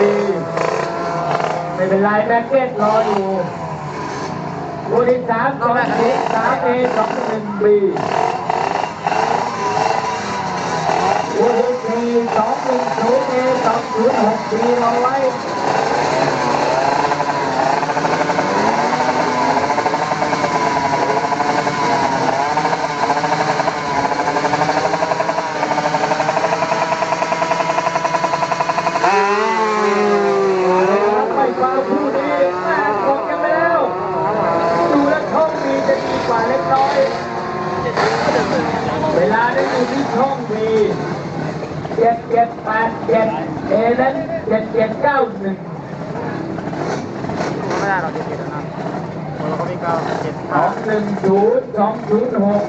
บีไม่เป็นไรแม็กเก็ตรออยู่คู่ที่สามสองศูนย์สามเอสองหนึ่งบีคู่ที่สี่สองหนึ่งศูนย์เอสองศูนย์หกบีรอไว้ ไม่ฟังผู้นี้แม่กดกันไปแล้ว ดูแล้วช่องมีจะดีกว่าเล็กน้อย เวลาได้อยู่ที่ช่องมีเจ็ดเจ็ดแปดเจ็ดเอนั้นเจ็ดเจ็ดเก้าหนึ่งไม่ได้เราเจ็ดเจ็ดนะเราก็มีเก้าเจ็ดสองหนึ่งศูนย์สองศูนย์หก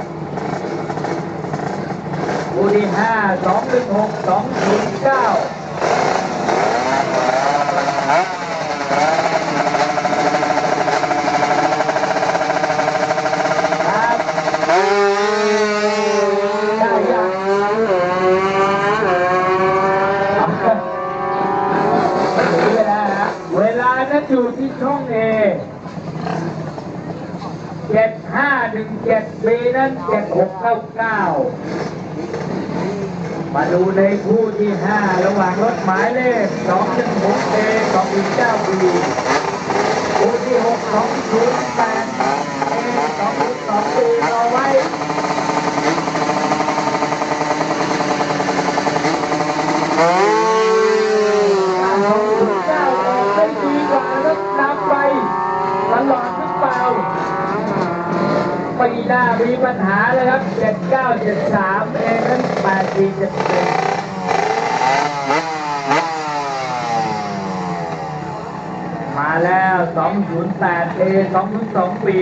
คู่ที่ห้าสองหนึ่งหกสองศูนย์เก้าครับได้ยังถึงเวลาแล้วเวลานั้น อยู่ที่ช่องเอเจ็ดห้าหนึ่งเจ็ดปีนั้นเจ็ดหกเก้าเก้ามาดูในคู่ที่ห้าระหว่างรถหมายเลขสองหนึ่งหกเอสองหนึ่งเก้าปีคู่ที่หกสองศูนย์แปดเอสองศูนย์สองปีรอไว้สองศูนย์เก้าออกได้ดีกว่าแล้วนำไปตลอดหรือเปล่า ปีหน้ามีปัญหาเลยครับ 7973 เองนั้น8471มาแล้ว 208 A 202ปี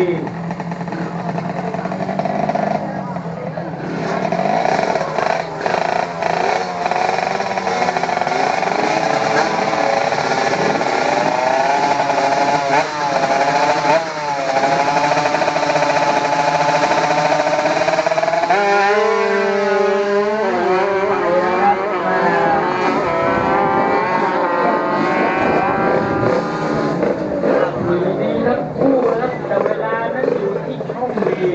นะครับมาอยู่ดีทั้งคู่นะครับแต่เวลานั้นอยู่ที่ ช่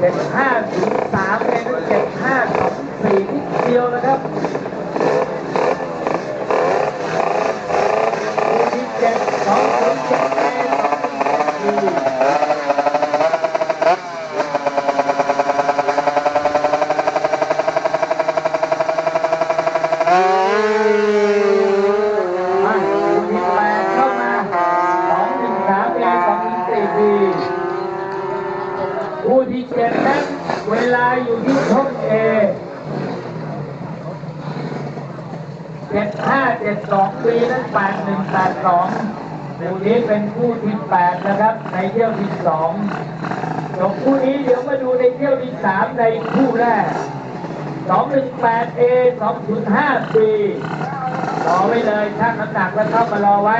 เจ็ดห้าศูนย์สามเองเจ็ดห้าสองสี่นิดเดียวนะครับคู่ที่เจ็ดสองศูนย์เจ็ด ผู้ที่เจ็ดนั้นเวลาอยู่ที่ช่องเอเจ็ดห้าเจ็ดสองปีนั้นแปดหนึ่งแปดสองคู่นี้เป็นคู่ที่แปดนะครับ ในเที่ยวที่สองจบคู่นี้เดี๋ยวมาดูในเที่ยวที่สามในคู่แรกสองหนึ่งแปดเอสองศูนย์ห้าปีรอไว้เลยช่างน้ำหนักแล้วเข้ามารอไว้